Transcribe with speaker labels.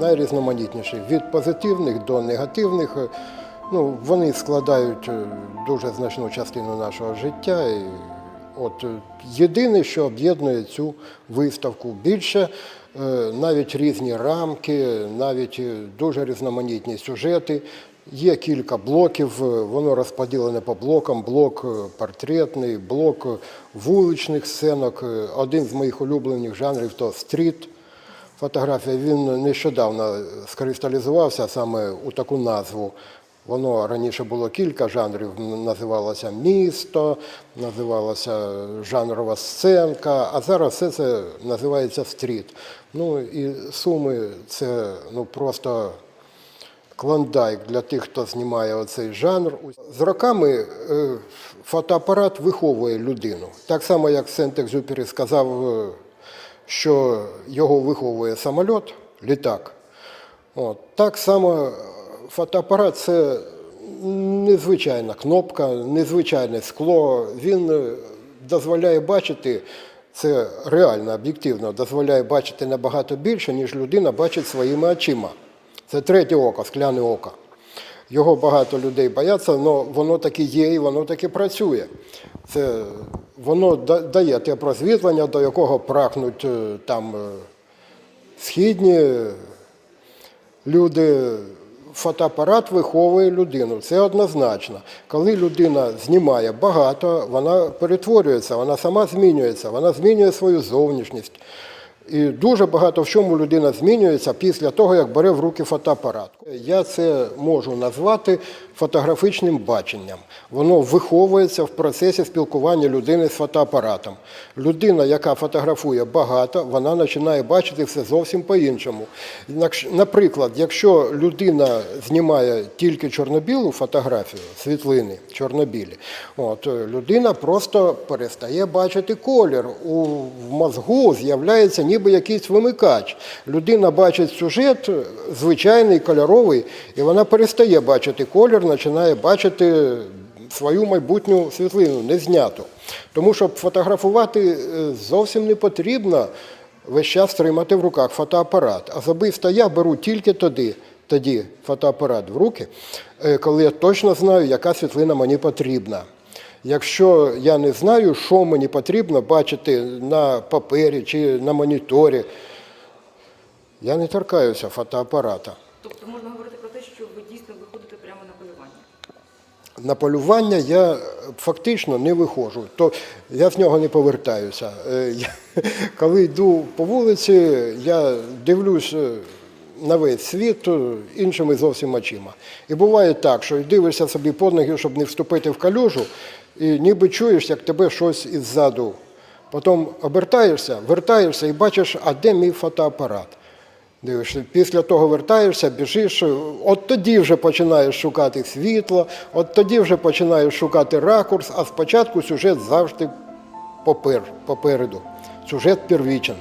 Speaker 1: найрізноманітніші. Від позитивних до негативних. Е, Ну, вони складають е, дуже значну частину нашого життя. І от е, єдине, що об'єднує цю виставку більше, навіть різні рамки, навіть дуже різноманітні сюжети. Є кілька блоків, воно розподілене по блокам. Блок портретний, блок вуличних сценок. Один з моїх улюблених жанрів то стріт. Фотографія він нещодавно скристалізувався саме у таку назву. Воно раніше було кілька жанрів, називалося місто, називалося жанрова сценка, а зараз все це називається стріт. Ну і суми це ну просто клондайк для тих, хто знімає оцей жанр. З роками е, фотоапарат виховує людину. Так само, як Сент-Екзюпері сказав, е, що його виховує самоліт, літак. От. Так само фотоапарат це незвичайна кнопка, незвичайне скло. Він е, дозволяє бачити, це реально, об'єктивно, дозволяє бачити набагато більше, ніж людина бачить своїми очима. Це третє око, скляне око. Його багато людей бояться, але воно таки є і воно таки працює. Це, воно дає те просвітлення, до якого прагнуть е, там е, східні люди. Фотоапарат виховує людину, це однозначно. Коли людина знімає багато, вона перетворюється, вона сама змінюється, вона змінює свою зовнішність. І дуже багато в чому людина змінюється після того, як бере в руки фотоапарат. Я це можу назвати фотографічним баченням. Воно виховується в процесі спілкування людини з фотоапаратом. Людина, яка фотографує багато, вона починає бачити все зовсім по-іншому. Наприклад, якщо людина знімає тільки чорно-білу фотографію, світлини чорно-білі, от, людина просто перестає бачити колір. У мозгу з'являється ніби якийсь вимикач. Людина бачить сюжет звичайний, кольоровий, і вона перестає бачити колір, починає бачити свою майбутню світлину, не зняту. Тому щоб фотографувати е, зовсім не потрібно весь час тримати в руках фотоапарат. Особисто я беру тільки тоді, тоді фотоапарат в руки, е, коли я точно знаю, яка світлина мені потрібна. Якщо я не знаю, що мені потрібно бачити на папері чи на моніторі, я не торкаюся фотоапарата.
Speaker 2: Тобто можна говорити
Speaker 1: На полювання я фактично не виходжу, то я з нього не повертаюся. Е, я- Коли йду по вулиці, я дивлюсь е, на весь світ е, іншими зовсім очима. І буває так, що дивишся собі під ноги, щоб не вступити в калюжу, і ніби чуєш, як тебе щось іззаду. Потім обертаєшся, вертаєшся і бачиш, а де мій фотоапарат. Дивишся, після того вертаєшся, біжиш, от тоді вже починаєш шукати світло, от тоді вже починаєш шукати ракурс, а спочатку сюжет завжди попер, попереду. Сюжет первічен.